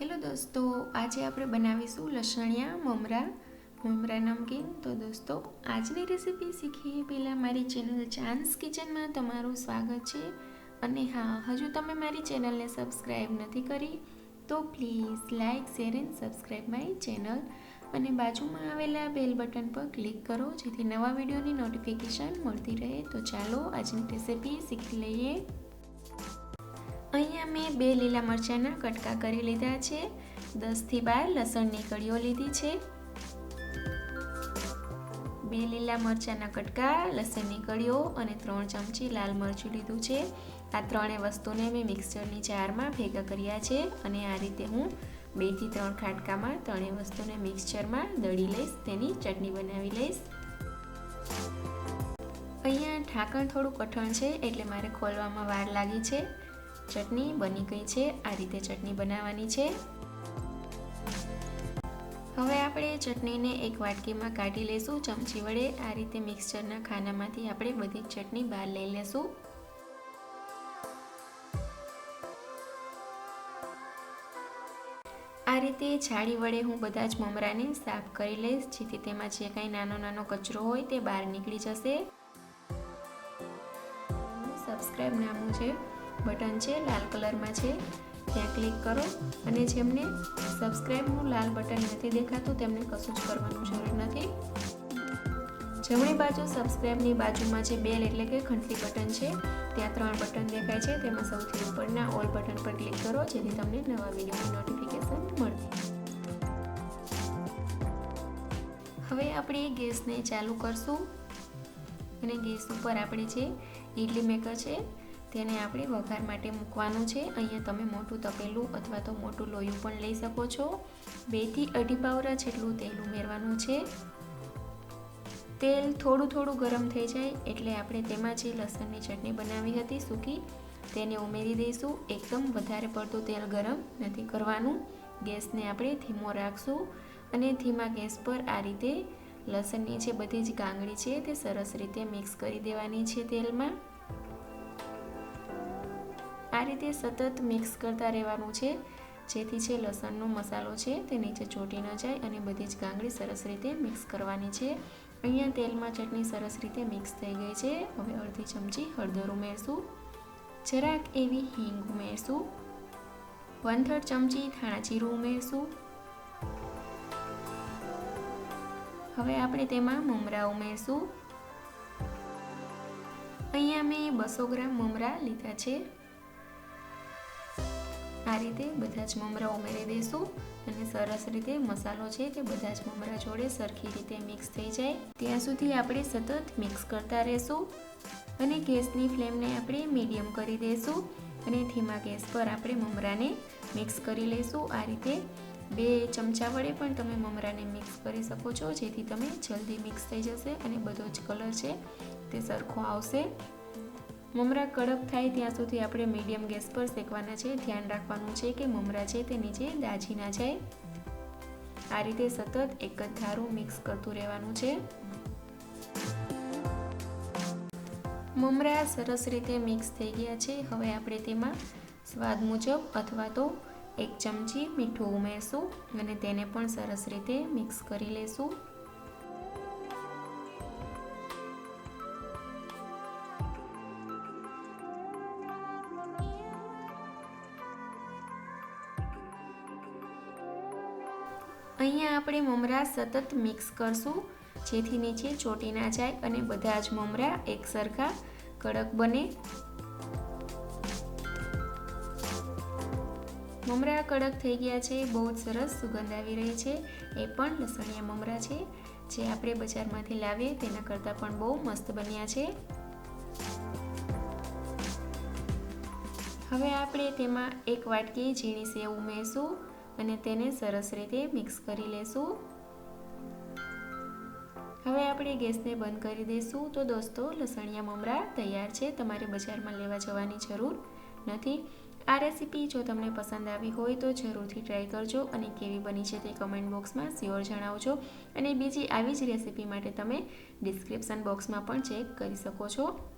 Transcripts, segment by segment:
Hello દોસ્તો, આજે આપણે બનાવીશું લસણિયા મમરા. મમરા નમકીન તો દોસ્તો, આજની રેસીપી શીખીએ પહેલાં મારી ચેનલ ચાન્સ કિચનમાં તમારું સ્વાગત છે. અને હા, હજુ તમે મારી ચેનલને સબસ્ક્રાઈબ નથી કરી, તો please like, share and subscribe my channel. અને બાજુમાં આવેલા બેલ બટન પર ક્લિક કરો, જેથી નવા વિડીયોની નોટિફિકેશન મળતી રહે. તો ચાલો, આજની રેસીપી શીખી લઈએ. અહીંયા મેં બે લીલા મરચાંના કટકા કરી લીધા છે. દસથી બાર લસણની કળીઓ લીધી છે. બે લીલા મરચાંના કટકા, લસણની કળીઓ અને ત્રણ ચમચી લાલ મરચું લીધું છે. આ ત્રણેય વસ્તુને મેં મિક્સચરની જારમાં ભેગા કર્યા છે અને આ રીતે હું બેથી ત્રણ ખાટકામાં ત્રણેય વસ્તુને મિક્સચરમાં દળી લઈશ, તેની ચટણી બનાવી લઈશ. અહીંયા ઢાંકણ થોડું કઠણ છે એટલે મારે ખોલવામાં વાર લાગી છે. ચટણી બની ગઈ છે. આ રીતે ચટણી બનાવવાની છે. હવે આપણે ચટણીને એક વાટકીમાં કાઢી લઈશું ચમચી વડે. આ રીતે મિક્સચરના ખાનામાંથી આપણે બધી ચટણી બહાર લઈ લેશું. આ રીતે છાળી વડે હું બધા જ મમરાને સાફ કરી લઈશ. જેથી તેમાં જે કાંઈ નાનો નાનો કચરો હોય તે બહાર નીકળી જશે. સબસ્ક્રાઈબ નામું છે. બટન છે, લાલ કલરમાં છે, ત્યાં ક્લિક કરો અને જેમને સબસ્ક્રાઈબનું લાલ બટન નથી દેખાતું, તેમને કશું જ કરવાનું જરૂર નથી. જમણી બાજુ સબસ્ક્રાઈબની બાજુમાં જે બેલ એટલે કે ઘંટડી બટન છે, ત્યાં ત્રણ બટન દેખાય છે. તેમાં સૌથી ઉપરના ઓલ બટન પર ક્લિક કરો, જેથી તમને નવા વિડીયોની નોટિફિકેશન મળશે હવે આપણે ગેસને ચાલુ કરશું. અને ગેસ ઉપર આપણે જે ઇડલી મેકર છે તેને આપણે વઘાર માટે મૂકવાનું છે. અહીંયા તમે મોટું તપેલું અથવા તો મોટું લોયું પણ લઈ શકો છો. બેથી અઢી પાવરા જેટલું તેલ ઉમેરવાનું છે. તેલ થોડું થોડું ગરમ થઈ જાય એટલે આપણે તેમાં જે લસણની ચટણી બનાવી હતી સૂકી, તેને ઉમેરી દઈશું. એકદમ વધારે પડતું તેલ ગરમ નથી કરવાનું. ગેસને આપણે ધીમો રાખશું અને ધીમા ગેસ પર આ રીતે લસણની જે બધી જ ગાંગડી છે તે સરસ રીતે મિક્સ કરી દેવાની છે તેલમાં. આ રીતે સતત મિક્સ કરતા રહેવાનું છે. જેથી છે લસણનો મસાલો છે તે નીચે ચોટી ન જાય અને બધી જ ગાંગડી સરસ રીતે મિક્સ કરવાની છે. અહીંયા તેલમાં ચટણી સરસ રીતે મિક્સ થઈ ગઈ છે. હવે અડધી ચમચી હળદર ઉમેરશું. જરાક એવી હિંગ ઉમેરશું. વન થર્ડ ચમચી ધાણા જીરું ઉમેરશું. હવે આપણે તેમાં મમરા ઉમેરશું. અહીંયા મેં બસો ગ્રામ મમરા લીધા છે. આ રીતે બધા જ મમરા ઉમેરી દઈશું અને સરસ રીતે મસાલો છે તે બધા જ મમરા જોડે સરખી રીતે મિક્સ થઈ જાય. ત્યાં સુધી આપણે સતત મિક્સ કરતા રહેશું અને ગેસની ફ્લેમને આપણે મીડિયમ કરી દઈશું અને ધીમા ગેસ પર આપણે મમરાને મિક્સ કરી લઈશું આ રીતે બે ચમચા વડે પણ તમે મમરાને મિક્સ કરી શકો છો, જેથી તમે જલ્દી મિક્સ થઈ જશે અને બધો જ કલર છે તે સરખો આવશે. મમરા કડક થાય ત્યાં સુધી આપણે મીડિયમ ગેસ પર શેકવાના છે. ધ્યાન રાખવાનું છે કે મમરા છે તે નીચે દાજી ના જાય. આ રીતે સતત એક જ ધારું મિક્સ કરતું રહેવાનું છે. મમરા સરસ રીતે મિક્સ થઈ ગયા છે. હવે આપણે તેમાં સ્વાદ મુજબ અથવા તો એક ચમચી મીઠું ઉમેરશું અને તેને પણ સરસ રીતે મિક્સ કરી લેશું. અહીંયા આપણે મમરા સતત મિક્સ કરશું. જેથી નીચે ચોટી ના જાય અને બધા જ મમરા એક સરખા કડક બને. મમરા કડક થઈ ગયા છે, બહુ જ સરસ સુગંધ આવી રહી છે. એ પણ લસણિયા મમરા છે. જે આપણે બજારમાંથી લાવીએ તેના કરતાં પણ બહુ મસ્ત બન્યા છે. હવે આપણે તેમાં એક વાટકી ઝીણી સેવ ઉમેરશું. અને તેને સરસ રીતે મિક્સ કરી લેશું. હવે આપણે ગેસને બંધ કરી દઈશું. તો દોસ્તો, લસણિયા મમરા તૈયાર છે. તમારે બજારમાં લેવા જવાની જરૂર નથી. આ રેસીપી જો તમને પસંદ આવી હોય તો જરૂરથી ટ્રાય કરજો અને કેવી બની છે તે કમેન્ટ બોક્સમાં શ્યોર જણાવજો. અને બીજી આવી જ રેસીપી માટે તમે ડિસ્ક્રિપ્શન બોક્સમાં પણ ચેક કરી શકો છો.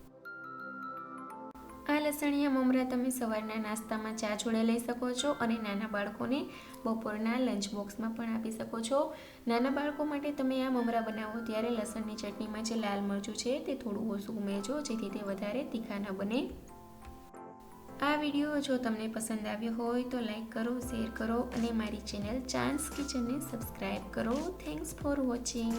લસણિયા મમરા તમે સવારના નાસ્તામાં ચા જોડે લઈ શકો છો અને નાના બાળકોને બપોરના લંચ બોક્સમાં પણ આપી શકો છો. નાના બાળકો માટે તમે આ મમરા બનાવો ત્યારે લસણની ચટણીમાં જે લાલ મરચું છે તે થોડું ઓછું ઉમેરજો, જેથી તે વધારે તીખા ન બને. આ વીડિયો જો તમને પસંદ આવ્યો હોય તો લાઈક કરો, શેર કરો અને મારી ચેનલ ચાન્સ કિચનને સબસ્ક્રાઈબ કરો. Thanks for watching.